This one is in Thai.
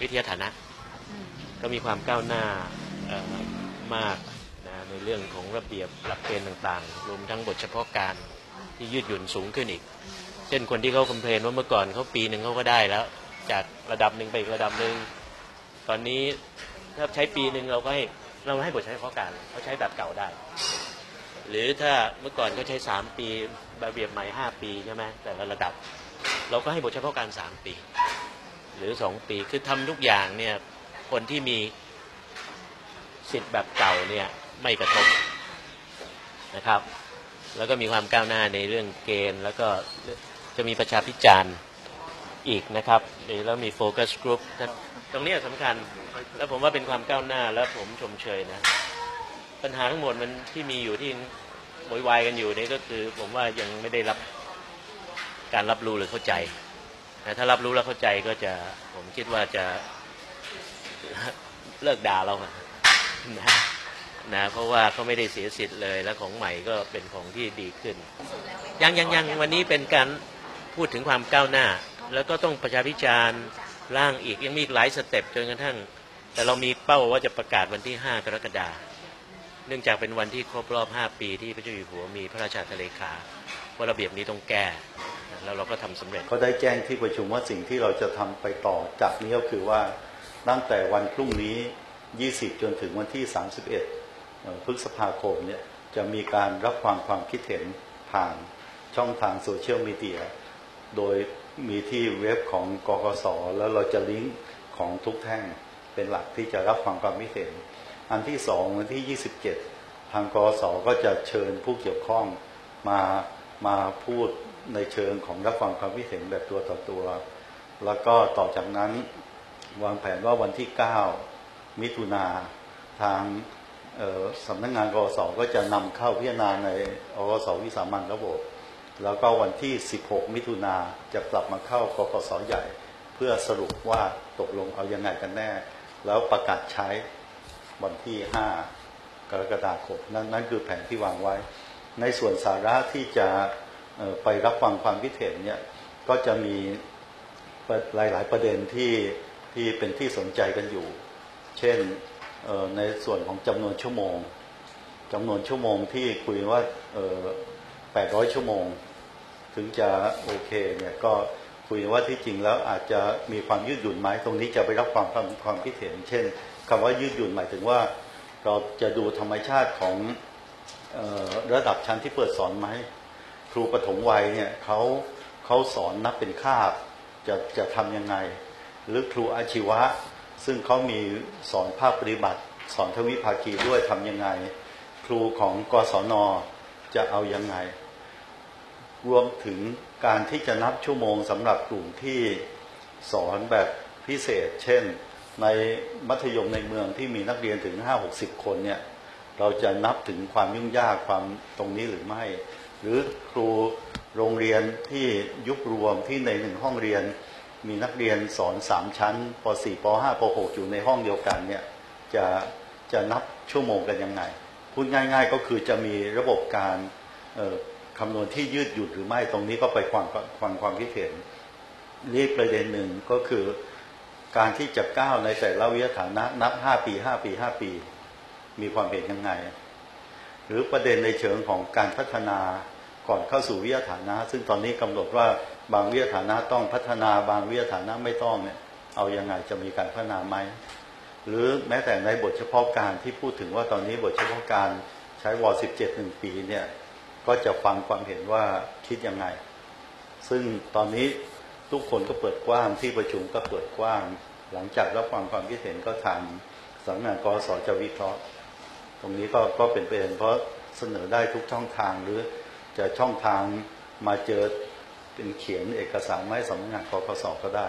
วิทยาฐานะก็มีความก้าวหน้าเอ่อมากนะในเรื่องของระเบียบหลักเกณฑ์ต่างๆ รวมทั้งบทเฉพาะการที่ยืดหยุ่นสูงขึ้นอีก เช่นคนที่เขาคอมเพลนว่าเมื่อก่อนเขาปีหนึ่งเขาก็ได้แล้ว จากระดับหนึ่งไปอีกระดับหนึ่งตอนนี้ถ้าใช้ปีหนึ่งเราก็ให้เราให้บทเฉพาะการเขาใช้แบบเก่าได้ หรือถ้าเมื่อก่อนเขาใช้สามปีระเบียบใหม่ห้าปีใช่ไหมแต่ละระดับ เราก็ให้บทเฉพาะการสามปี หรือสองปีคือทำทุกอย่างเนี่ยคนที่มีสิทธิ์แบบเก่าเนี่ยไม่กระทบนะครับ แล้วก็มีความก้าวหน้าในเรื่องเกณฑ์ แล้วก็จะมีประชาพิจารณ์อีกนะครับแล้วมีโฟกัสกลุ่มตรงนี้สำคัญ แล้วผมว่าเป็นความก้าวหน้าแล้วผมชมเชยนะ ปัญหาทั้งหมดมันที่มีอยู่ที่โวยวายกันอยู่นี่ก็คือ ผมว่ายังไม่ได้รับการรับรู้หรือเข้าใจ ถ้ารับรู้แล้วเข้าใจก็จะ ผมคิดว่าจะเลิกด่าเรานะนะเพราะว่าเขาไม่ได้เสียสิทธิ์เลย แล้วของใหม่ก็เป็นของที่ดีขึ้น ยังยังยังวันนี้เป็นการพูดถึงความก้าวหน้า แล้วก็ต้องประชาพิจารณ์ร่างอีกยังมีอีกหลายสเต็ปจนกระทั่ง แต่เรามีเป้าว่าจะประกาศวันที่ 5 กรกฎาคมเนื่องจากเป็นวันที่ครบรอบ 5 ปีที่พระเจ้าอยู่หัวมีพระราชาทะเลขาว่าระเบียบนี้ต้องแก้ แล้วเราก็ทำสำเร็จเขาได้แจ้งที่ประชุมว่าสิ่งที่เราจะทำไปต่อจากนี้ก็คือว่าตั้งแต่วันพรุ่งนี้ 20 จนถึงวันที่ 31เอ่อพฤษภาคมเนี่ยจะมีการรับฟังความคิดเห็นผ่านช่องทางโซเชียลมีเดียโดยมีที่เว็บของกกสแล้วเราจะลิงก์ของทุกแท่งเป็นหลักที่จะรับฟังความคิดเห็น อันที่สองวันที่ 27 ทางกกสก็จะเชิญผู้เกี่ยวข้องมามาพูด ในเชิงของรับฟังความคิดเห็นแบบตัวต่อตัว แล้วก็ต่อจากนั้นวางแผนว่าวันที่ 9 มิถุนาทางสำนักงานกสก็จะนำเข้าพิจารณาในอกสวิสามันระบบ แล้วก็วันที่ 16 มิถุนาจะกลับมาเข้ากกสใหญ่ เพื่อสรุปว่าตกลงเอายังไงกันแน่ แล้วประกาศใช้วันที่ 5 กรกฎาคมนั่นนั่นคือแผนที่วางไว้ ในส่วนสาระที่จะ ไปรับฟังความคิดเห็นเนี่ยก็จะมีหลาย ๆ ประเด็นที่ที่เป็นที่สนใจกันอยู่ เช่นในส่วนของจำนวนชั่วโมงจำนวนชั่วโมงที่คุยว่าเอ่อ800ชั่วโมง ถึงจะโอเคเนี่ยก็คุยว่าที่จริงแล้วอาจจะมีความยืดหยุ่นไหมตรงนี้จะไปรับความความความคิดเห็น เช่นคำว่ายืดหยุ่นหมายถึงว่า เราจะดูธรรมชาติของออระดับชั้นที่เปิดสอนไหม ครูปฐมวัยเนี่ยเขาเขาสอนนับเป็นคาบจะจะทำยังไง หรือครูอาชีวะ ซึ่งเขามีสอนภาคปฏิบัติ สอนทวิภาคีด้วยทำยังไง ครูของกศนจะเอายังไง รวมถึงการที่จะนับชั่วโมงสำหรับกลุ่มที่สอนแบบพิเศษ เช่น ในมัธยมในเมืองที่มีนักเรียนถึง 5-60 คนเนี่ยเราจะนับถึงความยุ่งยากความตรงนี้หรือไม่ หรือครูโรงเรียนที่ยุบรวมที่ในหนึ่งห้องเรียน มีนักเรียนสอนสามชั้นป .4 ป .5 ป .6 อยู่ในห้องเดียวกันเนี่ยจะจะนับชั่วโมงกันยังไง พูดง่าย ๆ ก็คือจะมีระบบการคำนวณที่ยืดหยุ่นหรือไม่ตรงนี้ก็ไปความความความคิดเห็นนี่ประเด็นหนึ่งก็คือการที่จะก้าวในแต่ละวิทยาฐานะนับ 5 ปี 5 ปี 5 ปี มีความเห็นยังไง หรือประเด็นในเชิงของการพัฒนาก่อนเข้าสู่วิทยาฐานะ ซึ่งตอนนี้กำหนดว่าบางวิทยาฐานะต้องพัฒนาบางวิทยาฐานะไม่ต้องเนี่ยเอายังไงจะมีการพัฒนาไหมหรือแม้แต่ในบทเฉพาะการที่พูดถึงว่าตอนนี้บทเฉพาะการใช้ว17หนึ่งปีเนี่ยก็จะฟังความเห็นว่าคิดยังไง ซึ่งตอนนี้ทุกคนก็เปิดกว้างที่ประชุมก็เปิดกว้าง หลังจากรับฟังความคิดเห็นก็ทางสำนักงานกสจะวิเคราะห์ ตรงนี้ก็ก็เป็นไปเด็นเพราะเสนอได้ทุกช่องทางหรือจะช่องทางมาเจอเป็นเขียนเอกสารไม่สำนักงานกกสก็ได้